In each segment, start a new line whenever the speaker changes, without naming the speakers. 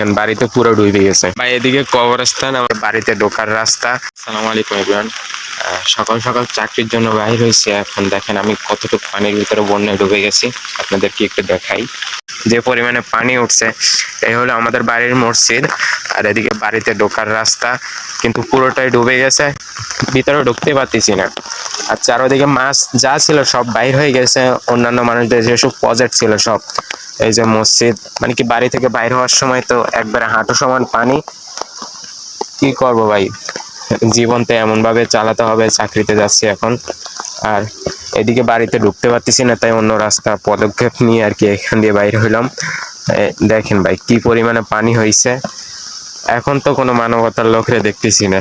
দেখেন, বাড়িতে পুরো ডুবে গেছে। ভাই, এদিকে কবরস্থান আমার বাড়িতে ঢোকার রাস্তা। সালাম আলাইকুম এভরিওয়ান সকাল সকাল চাকরির জন্য বাইর হয়েছে। এখন দেখেন, আমি কতটুকু পানির ভিতরে বন্যায় ডুবে গেছি। আপনাদেরকে একটু দেখাই। যে পরিমাণে পানি উঠছে এই হলো আমাদের বাড়ির মসজিদ। আর এদিকে বাড়িতে ঢোকার রাস্তা, কিন্তু পুরোটাই ডুবে গেছে ভিতরে ঢুকতে পারতেছি না। আর চারোদিকে মাছ যা ছিল সব বাইর হয়ে গেছে, অন্যান্য মানুষদের যেসব প্রজেক্ট ছিল সব। এই যে মসজিদ মানে কি বাড়ি থেকে বাইর হওয়ার সময় তো একবারে হাঁটু সমান পানি? কি করব ভাই? জীবন তো এমন ভাবে চালাতে হবে, চাকরিতে যাচ্ছি এখন। আর এদিকে বাড়িতে ঢুকতে পারতেছি না, তাই অন্য রাস্তা পদক্ষেপ নিয়ে আর কি এখান দিয়ে বাইর হইলাম। দেখেন ভাই, কি পরিমাণে পানি হয়েছে এখন তো কোনো মানবতার লোকরে দেখতেছি না।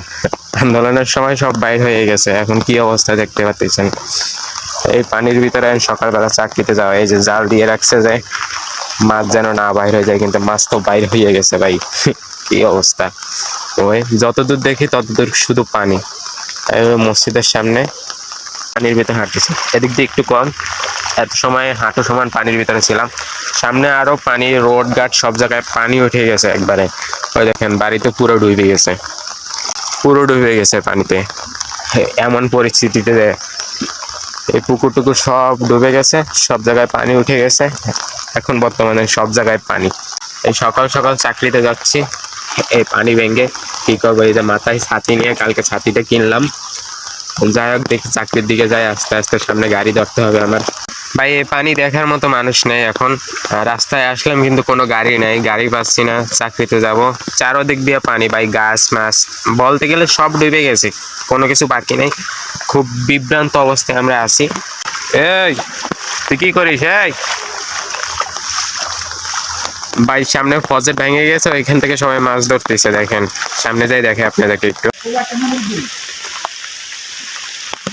আন্দোলনের সময় সব বাইর হয়ে গেছে, এখন কি অবস্থা দেখতে পাচ্ছেন? এই পানির ভিতরে সকালবেলা চাকরিতে যাওয়া, এই যে জাল দিয়ে রাখছে যে মাছ যেন না বাইর হয়ে যায়, কিন্তু মাছ তো বাইর হয়ে গেছে ভাই। কি অবস্থা? ওই যতদূর দেখি ততদূর শুধু পানি। মসজিদের সামনে পানির ভিতরে হাঁটতেছি। এদিক দিয়ে একটু কম। এত সময় হাঁটু সমান পানির ভিতরে ছিলাম। সামনে আরও পানি, রোড ঘাট সব জায়গায় পানি উঠে গেছে একবারে। ওই দেখেন, বাড়িতে পুরো ডুবে গেছে। পুরো ডুবে গেছে পানিতে। এমন পরিস্থিতিতে এই পুকুর টুকুর সব ডুবে গেছে, সব জায়গায় পানি উঠে গেছে। এখন বর্তমানে সব জায়গায় পানি। এই সকাল সকাল চাকরিতে যাচ্ছি। এই পানি ভেঙে কি করব, এই যে মাথায় ছাতি নিয়ে কালকে ছাতিটা কিনলাম। যাই হোক, দেখি চাকরির দিকে যাই, আস্তে আস্তে সামনে গাড়ি ধরতে হবে আমার। ভাই এই পানি দেখার মতো মানুষ নেই এখন। রাস্তায় আসলাম কিন্তু কোনো গাড়ি নেই, গাড়ি পাচ্ছি না, চাকরিতে যাব। চারোদিক দিয়ে পানি, ভাই, গাছ মাছ। বলতে গেলে সব ডুবে গেছে, কোনো কিছু বাকি নেই। খুব বিভ্রান্ত অবস্থায় আমরা আছি। এই, তুই কি করিস, এই? ভাই, সামনে ফজেট ভেঙে গেছে, ওইখান থেকে সবাই মাছ ধরতেছে, দেখেন। সামনে যাই দেখে আপনাদেরকে একটু।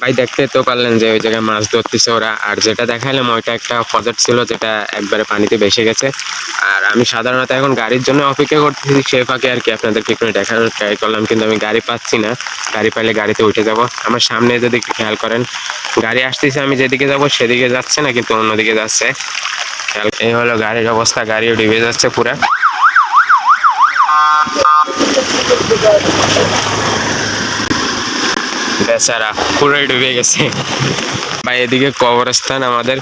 ভাই, দেখতে তো পারলেন যে ওই জায়গায় মাছ ধরতেছে ওরা। আর যেটা দেখালাম ওইটা একটা ফজেট ছিল যেটা একবারে পানিতে ভেসে গেছে। আর আমি সাধারণত এখন গাড়ির জন্য অপেক্ষা করতেছি, সে ফাঁকে আর কি আপনাদেরকে একটু দেখানোর ট্রাই করলাম, কিন্তু আমি গাড়ি পাচ্ছি না। গাড়ি পাইলে গাড়িতে উঠে যাব। আমার সামনে যদি একটু খেয়াল করেন, গাড়ি আসতেছে, আমি যেদিকে যাব সেদিকে যাচ্ছে না, কিন্তু অন্যদিকে যাচ্ছে। খেয়াল, এই হলো গাড়ির অবস্থা, গাড়িও ডুবে যাচ্ছে পুরা। বেচারা পুরোই ডুবে গেছে। ভাই, এদিকে কবরস্থান আমাদের।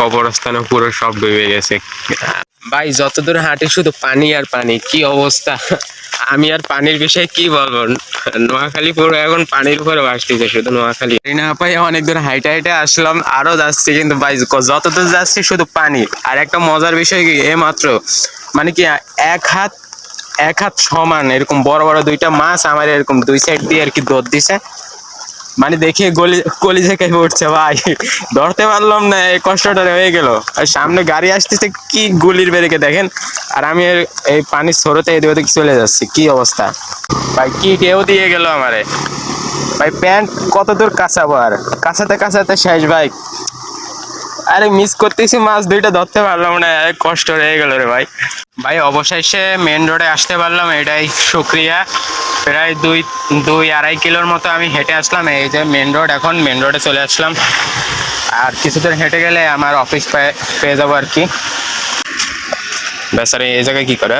কবরস্থানে পুরো সব ডুবে গেছে। ভাই, যতদূর হাঁটি শুধু পানি আর পানি, কি অবস্থা? আমি আর পানির বিষয়ে কি বলব? নোয়াখালী পুরো এখন পানির উপরে ভাসতেছে, শুধু নোয়াখালী। না পাই অনেক দূর হাইটে হাইটে আসলাম, আরও যাচ্ছি, কিন্তু ভাই যতদূর যাচ্ছি শুধু পানি। আর একটা মজার বিষয় কি, এ মাত্র মানে কি, এক হাত এক হাত সমান, এরকম বড় বড় দুইটা মাছ আমার এরকম দুই সাইড দিয়ে আর কি দৌড় দিছে। মানে দেখে গলি গলি থেকে উঠছে, ভাই। ধরতে পারলাম না, এই কষ্টটা হয়ে গেল। আর সামনে গাড়ি আসতেছে, কি গুলির বেরেকে দেখেন? আর আমি এই পানির স্রোতে এদিক ওদিক চলে যাচ্ছি, কি অবস্থা? ভাই, কি কেউ দিয়ে গেল আমারে। ভাই, প্যান্ট কত দূর কাঁচাবো আর? কাঁচাতে কাঁচাতে শেষ, ভাই। আরে মিস করতেছি, মাছ দুইটা ধরতে পারলাম না কষ্ট হয়ে গেল রে ভাই। ভাই, অবশেষে মেন রোডে আসতে পারলাম, এটাই শুক্রিয়া। প্রায় দুই দুই আড়াই কিলোর মতো আমি হেঁটে আসলাম, এই যে মেন রোড এখন মেন রোডে চলে আসলাম। আর কিছুদূর হেঁটে গেলে আমার অফিস পেয়ে যাব আর কি। বেচারে, এই জায়গায় কি করে